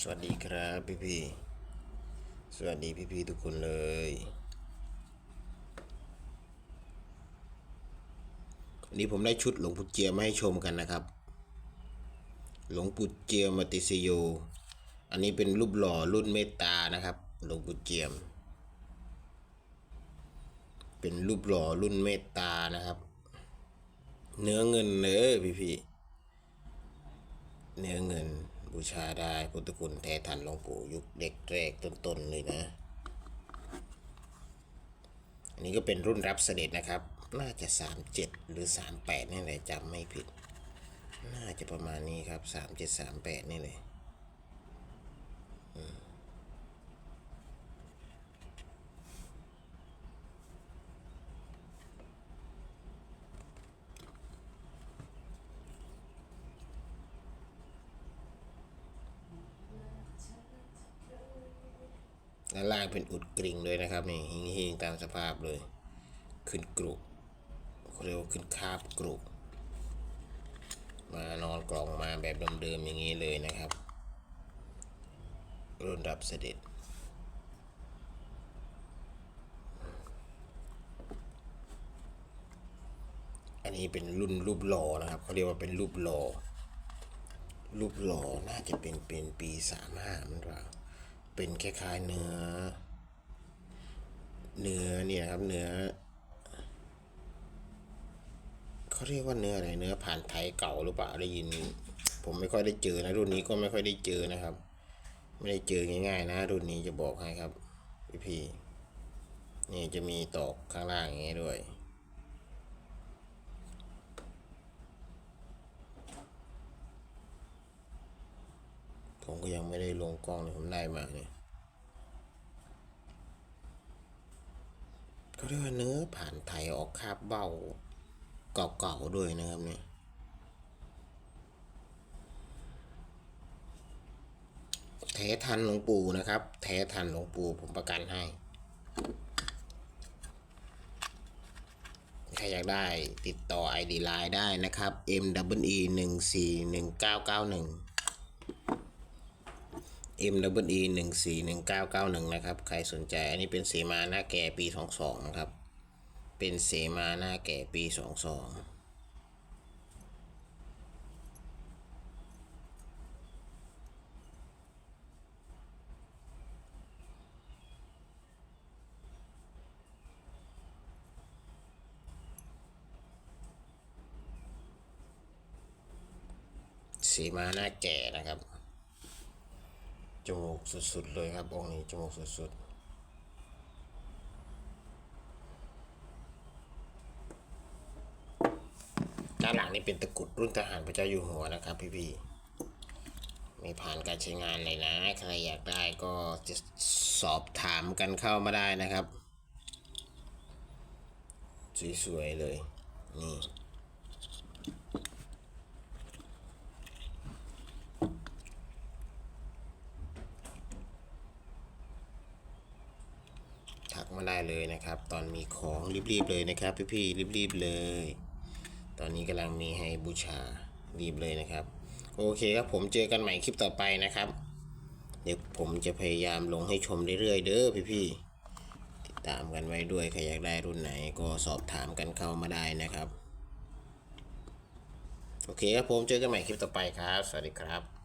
สวัสดีครับพี่พี่สวัสดีพี่พี่ทุกคนเลย วันนี้ผมได้ชุดหลวงปู่เจียมมาให้ชมกันนะครับ หลวงปู่เจียมมติสโย อันนี้เป็นรูปหล่อรุ่นเมตตานะครับ หลวงปู่เจียม เป็นรูปหล่อรุ่นเมตตานะครับ เนื้อเงินเนื้อพี่พี่เนื้อเงิน บูชาได้พุทธคุณแท้ทันหลวงปู่ยุคเด็กแรกต้นๆเลยนะ อันนี้ก็เป็นรุ่นรับเสด็จนะครับ น่าจะ 37 หรือ 38 นี่แหละจำไม่ผิด น่าจะประมาณนี้ครับ 37 38 นี่เลย อืม ด้านล่างเป็นอุดกริ่งเลยนะครับนี่หิงๆตามสภาพเลย ขึ้นกรุเรียกว่าขึ้นคาบกรุมานอนกล่องมาแบบเดิมๆอย่างนี้เลยนะครับรุ่นรับเสด็จอันนี้เป็นรุ่นรูปหล่อนะครับเขาเรียกว่าเป็นรูปหล่อรูปหล่อน่าจะเป็นเป็นปีสามห้ามันว่า เป็นคล้ายๆเนื้อ เนื้อเนี่ยครับเนื้อเขาเรียกว่าเนื้ออะไรเนื้อผ่านไทยเก่าหรือเปล่าได้ยิน ผมไม่ค่อยได้เจอนะรุ่นนี้ก็ไม่ค่อยได้เจอนะครับ ไม่ได้เจอง่ายๆ นะ รุ่นนี้จะบอกให้ครับพี่พี่ๆนี่จะมีตอกข้างล่างอย่างนี้ด้วย ก็ยังไม่ได้ลงกล้องเลยผมได้มาเนี่ยเขาเรียกว่าเนื้อผ่านไทยออกคาบเบ้าเก่าๆด้วยนะครับเนี่ยแท้ทันหลวงปู่นะครับแท้ทันหลวงปู่ผมประกันให้ ใครอยากได้ติดต่อ ID Line ได้นะครับ M W E 1 4 1 9 9 1 M W E 1 4 1 9 9 1 นะครับ ใครสนใจ อันนี้เป็นเสมาหน้าแก่ปี 22 นะครับ เป็นเสมาหน้าแก่ปี 22สีมาหน้าแก่นะครับ จมูกสุดๆเลยครับองค์นี้จมูกสุดๆด้านหลังนี่เป็นตะกรุดรุ่นทหารพระเจ้าอยู่หัวนะครับ พี่ๆมีผ่านการใช้งานเลยนะ ใครอยากได้ก็จะสอบถามกันเข้ามาได้นะครับ สวยๆเลย นี่ ทักมา ได้เลยนะครับ ตอนมีของรีบๆเลยนะครับ พี่ๆรีบๆเลย ตอนนี้กำลังมีให้บูชารีบเลยนะครับ โอเคครับผมเจอกันใหม่คลิปต่อไปนะครับ เดี๋ยวผมจะพยายามลงให้ชมเรื่อยๆเด้อพี่ๆติดตามกันไว้ด้วยใครอยากได้รุ่นไหนก็สอบถามกันเข้ามาได้นะครับ โอเคครับผมเจอกันใหม่คลิปต่อไปครับ สวัสดีครับ